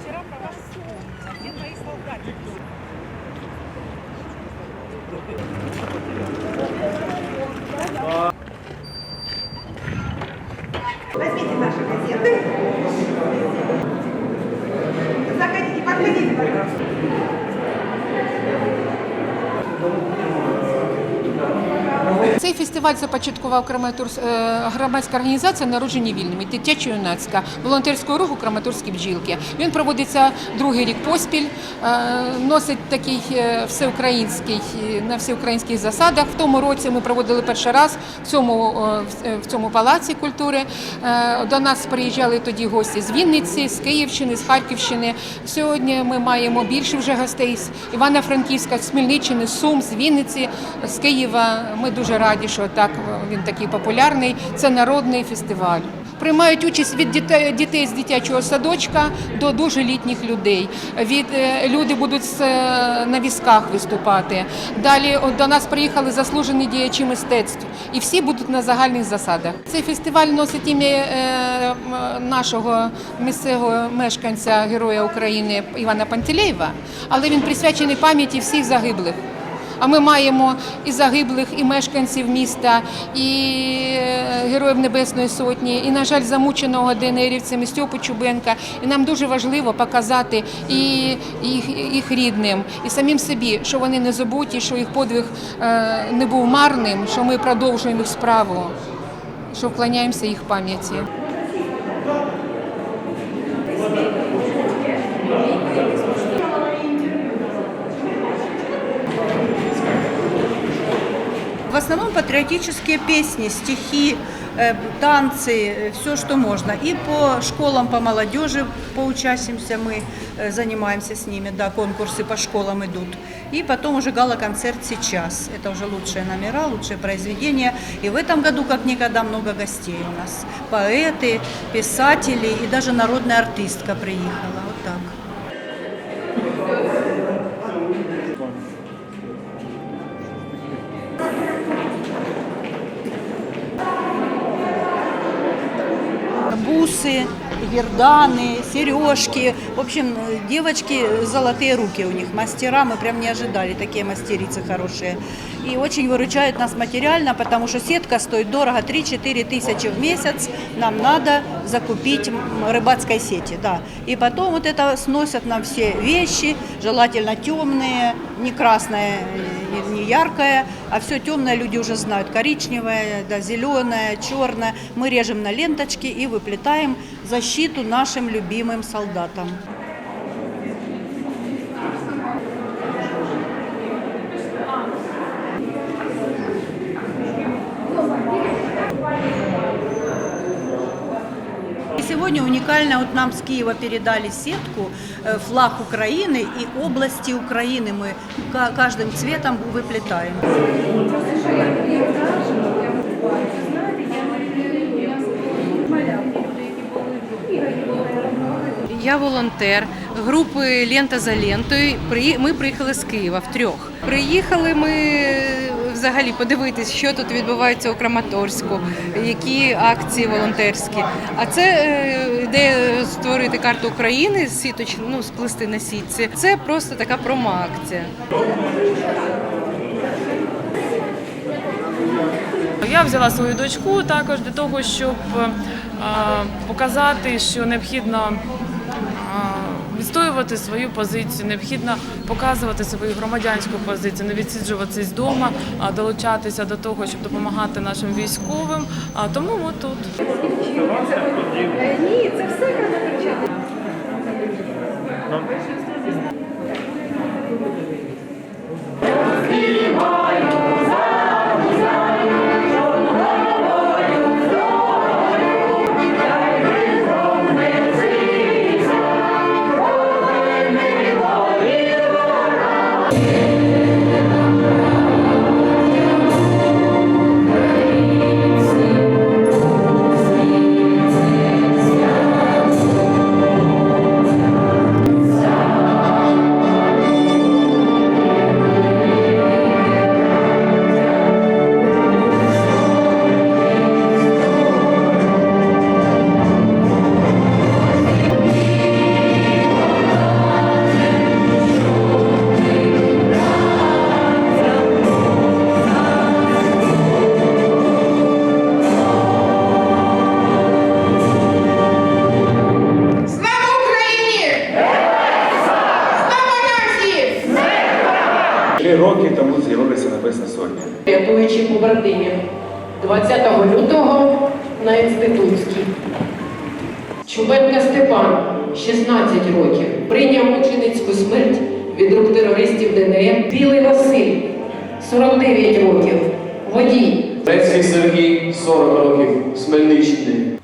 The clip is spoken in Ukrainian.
вчера про вас. Где мои солдатики? Возьмите Цей фестиваль започаткував е, громадська організація народжені вільними, дитячо-юнацька волонтерського руху Краматорські бджілки. Він проводиться другий рік поспіль, е, носить такий е, всеукраїнський на всеукраїнських засадах. В тому році ми проводили перший раз в цьому, в- цьому палаці культури. До нас приїжджали тоді гості з Вінниці, з Київщини, з Харківщини. Сьогодні ми маємо більше вже гостей з Івано-Франківська, з Хмельниччини, з Сум, з Вінниці, з Києва. Ми дуже раді, що так він такий популярний. Це народний фестиваль. Приймають участь від дітей, з дитячого садочка до дуже літніх людей. Від е, люди будуть е, на візках виступати. Далі до нас приїхали заслужені діячі мистецтв, і всі будуть на загальних засадах. Цей фестиваль носить ім'я е, нашого місцевого мешканця Героя України Івана Пантелеєва, але він присвячений пам'яті всіх загиблих. А ми маємо і загиблих, і мешканців міста, і е, героїв Небесної Сотні, і, на жаль, замученого ДНРівцями Стьопу Чубенка. І нам дуже важливо показати і їх, їх рідним, і самим собі, що вони не забуті, що їх подвиг е, не був марним, що ми продовжуємо їх справу, що вклоняємося їх пам'яті. основном патриотические песни, стихи, э, танцы, все, что можно. И по школам, по молодежи поучастимся мы, э, занимаемся с ними, да, конкурсы по школам идут. И потом уже гала-концерт сейчас. Это уже лучшие номера, лучшие произведения. И в этом году, как никогда, много гостей у нас. Поэты, писатели и даже народная артистка приехала. бусы, герданы, сережки. В общем, э, девочки, золотые руки у них, мастера. Мы прям не ожидали, такие мастерицы хорошие. И очень выручают нас материально, потому что сетка стоит дорого, 3-4 тысячи в месяц. Нам надо закупить м, рыбацкой сети, да. И потом вот это сносят нам все вещи, желательно темные, не красное, не, не яркое, а все темное люди уже знают. Коричневое, да, зеленое, черное. Мы режем на ленточки и выплетаем защиту нашим любимым солдатам. сегодня уникально вот нам с Киева передали сетку, э, флаг Украины и области Украины мы ка- каждым цветом выплетаем. Я волонтер групи Лента за лентою. При- Ми приїхали з Києва втрьох. Приїхали ми е, взагалі подивитись, що тут відбувається у Краматорську, які акції волонтерські. А це е, ідея створити карту України сіточ, ну сплести на сітці. Це просто така промо-акція. Я взяла свою дочку також для того, щоб е, показати, що необхідно е, відстоювати свою позицію, необхідно показувати свою громадянську позицію, не відсиджуватись вдома, а долучатися до того, щоб допомагати нашим військовим. А тому ми тут. Ні, це все Три роки тому з'явилися Небесна Сотня. Рятуючи побратимів 20 лютого на Інститутській. Чубенка Степан 16 років. Прийняв ученицьку смерть від рук терористів ДНР. Білий Василь 49 років. Водій. Лецький Сергій 40 років. Смельничний.